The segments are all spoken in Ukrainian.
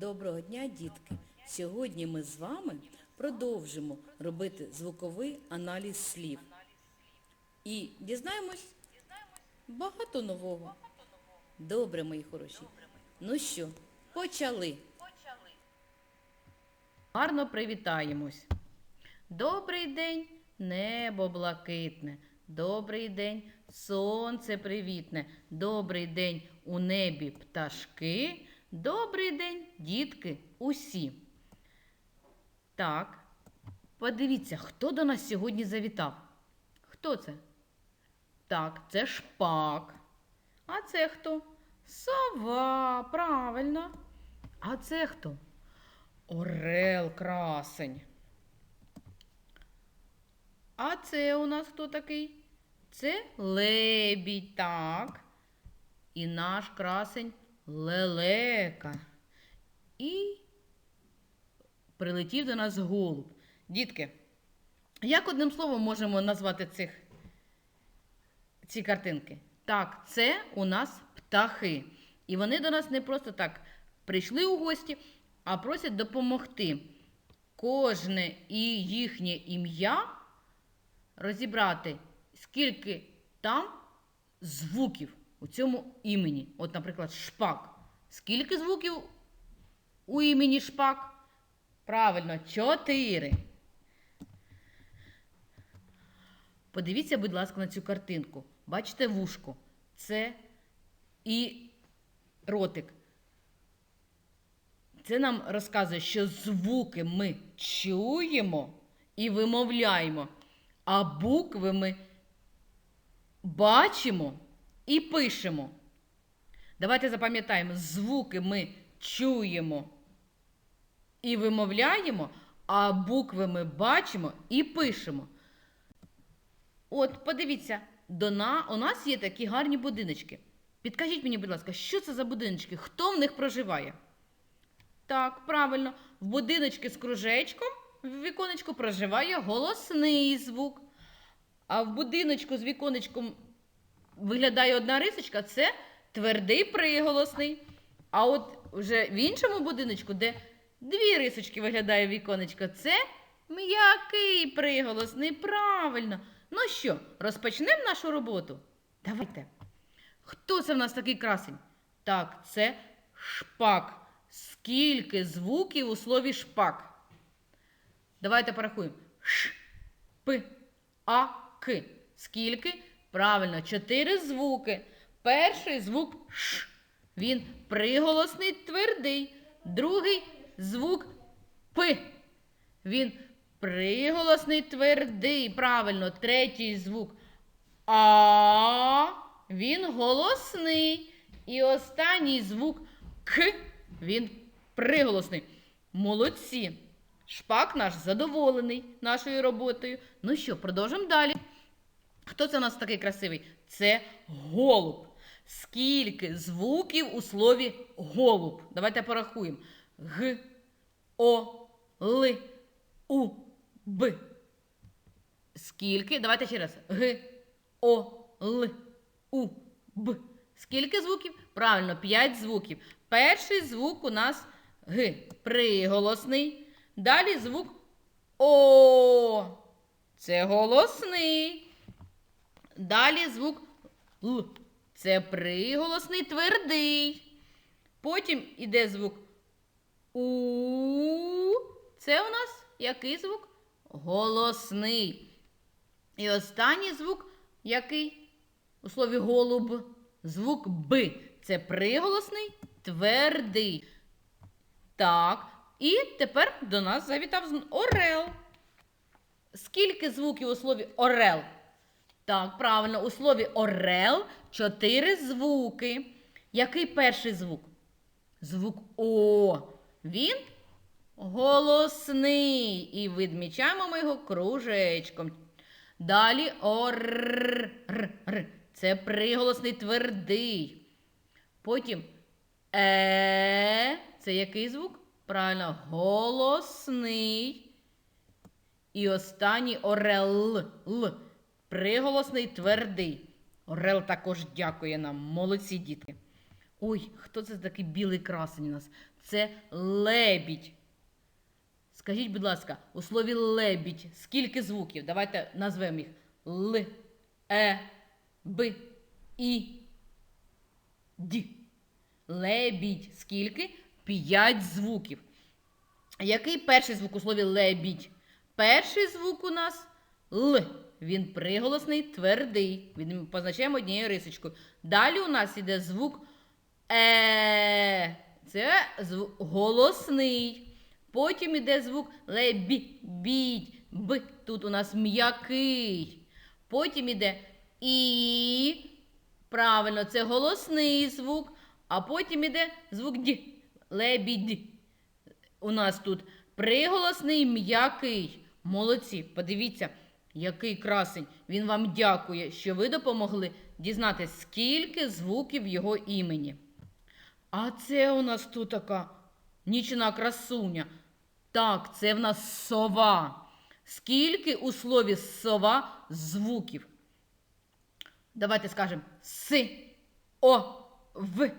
Доброго дня, дітки! Сьогодні ми з вами продовжимо робити звуковий аналіз слів. І дізнаємось багато нового. Добре, мої хороші. Ну що, почали. Гарно привітаємось. Добрий день, небо блакитне. Добрий день, сонце привітне. Добрий день у небі пташки. Добрий день, дітки, усі. Так, подивіться, хто до нас сьогодні завітав? Хто це? Так, це шпак. А це хто? Сова, правильно. А це хто? Орел красень. А це у нас хто такий? Це лебідь, так. І наш красень лелека. І прилетів до нас голуб. Дітки, як одним словом можемо назвати цих, ці картинки? Так, це у нас птахи. І вони до нас не просто так прийшли у гості, а просять допомогти. Кожне і їхнє ім'я розібрати, скільки там звуків у цьому імені. От, наприклад, шпак. Скільки звуків у імені шпак? Правильно, чотири. Подивіться, будь ласка, на цю картинку. Бачите вушко? Це і ротик. Це нам розказує, що звуки ми чуємо і вимовляємо, а букви ми бачимо і пишемо. Давайте запам'ятаємо, звуки ми чуємо і вимовляємо, а букви ми бачимо і пишемо. От, подивіться, до у нас є такі гарні будиночки. Підкажіть мені, будь ласка, що це за будиночки? Хто в них проживає? Так, правильно, в будиночки з кружечком в віконечку проживає голосний звук. А в будиночку з віконечком виглядає одна рисочка, це твердий приголосний. А от вже в іншому будиночку, де дві рисочки виглядає віконечко, це м'який приголосний. Правильно. Ну що, розпочнемо нашу роботу? Давайте. Хто це в нас такий красень? Так, це шпак. Скільки звуків у слові шпак? Давайте порахуємо. Ш, П, А, К. Скільки? Правильно, чотири звуки. Перший звук Ш. Він приголосний твердий. Другий звук П. Він приголосний твердий. Правильно, третій звук А. Він голосний. І останній звук К. Він приголосний. Молодці. Шпак наш задоволений нашою роботою. Ну що, продовжимо далі. Хто це у нас такий красивий? Це голуб. Скільки звуків у слові голуб? Давайте порахуємо. Г, О, Л, У, Б. Скільки? Давайте ще раз. Г, О, Л, У, Б. Скільки звуків? Правильно, 5 звуків. Перший звук у нас Г. Приголосний. Далі звук О. Це голосний. Далі звук Л. Це приголосний твердий. Потім іде звук У. Це у нас який звук? Голосний. І останній звук який? У слові голуб. Звук Б. Це приголосний твердий. Так. І тепер до нас завітав орел. Скільки звуків у слові орел? Так, правильно, у слові орел чотири звуки. Який перший звук? Звук О. Він голосний. І відмічаємо ми його кружечком. Далі ор. Це приголосний твердий. Потім е. Це який звук? Правильно, голосний. І останній орел. Л. Приголосний твердий. Орел також дякує нам. Молодці дітки. Ой, хто це такий білий красень у нас? Це лебідь. Скажіть, будь ласка, у слові лебідь скільки звуків? Давайте назвемо їх Л, Е, Б, І, Д. Лебідь. Скільки? П'ять звуків. Який перший звук у слові лебідь? Перший звук у нас Л. Він приголосний, твердий. Він позначаємо однією рисочкою. Далі у нас іде звук Е. Це звук голосний. Потім іде звук лебі, бідь, б. Тут у нас м'який. Потім іде і. Правильно, це голосний звук. А потім іде звук д. Лебідь. У нас тут приголосний м'який. Молодці. Подивіться, який красень. Він вам дякує, що ви допомогли дізнатися, скільки звуків його імені. А це у нас тут така нічна красуня. Так, це в нас сова. Скільки у слові сова звуків? Давайте скажемо С, О, В,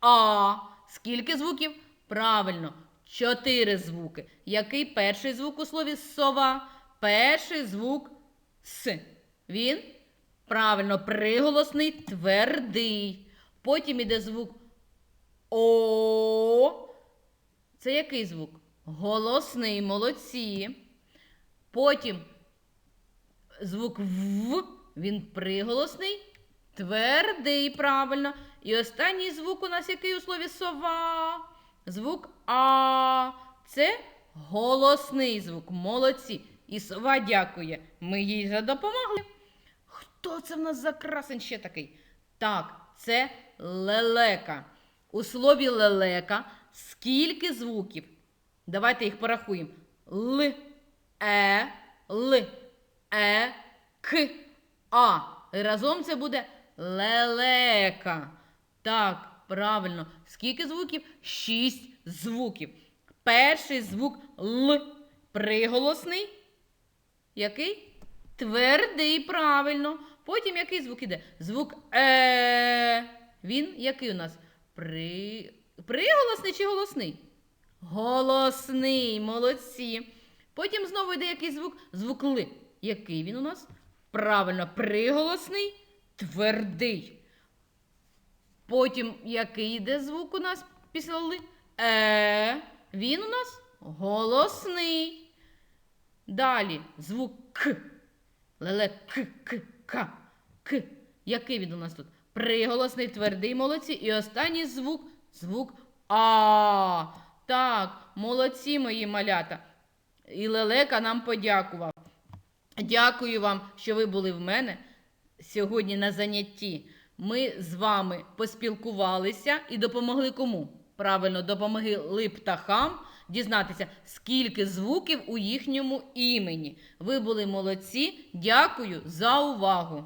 А. Скільки звуків? Правильно, чотири звуки. Який перший звук у слові сова? Перший звук С. Він правильно приголосний, твердий. Потім іде звук О. Це який звук? Голосний, молодці. Потім звук В, він приголосний, твердий, правильно. І останній звук у нас який у слові сова? Звук А. Це голосний звук. Молодці. І сова дякує. Ми їй вже допомогли. Хто це в нас за красень ще такий? Так, це лелека. У слові лелека скільки звуків? Давайте їх порахуємо. Л, Е, Л, Е, К, А. І разом це буде лелека. Так, правильно. Скільки звуків? Шість звуків. Перший звук Л. Приголосний. Який? Твердий, правильно. Потім який звук іде? Звук Е. Він який у нас? При... Приголосний чи голосний? Голосний, молодці. Потім знову йде який звук? Звук Л. Який він у нас? Правильно, приголосний, твердий. Потім який йде звук у нас після Л? Е. Він у нас голосний. Далі звук К. Леле К, К, К, К. Який він у нас тут? Приголосний, твердий, молодці. І останній звук звук А. Так, молодці мої малята. І лелека нам подякував. Дякую вам, що ви були в мене сьогодні на занятті. Ми з вами поспілкувалися і допомогли кому? Правильно, допомогли птахам дізнатися, скільки звуків у їхньому імені. Ви були молодці. Дякую за увагу!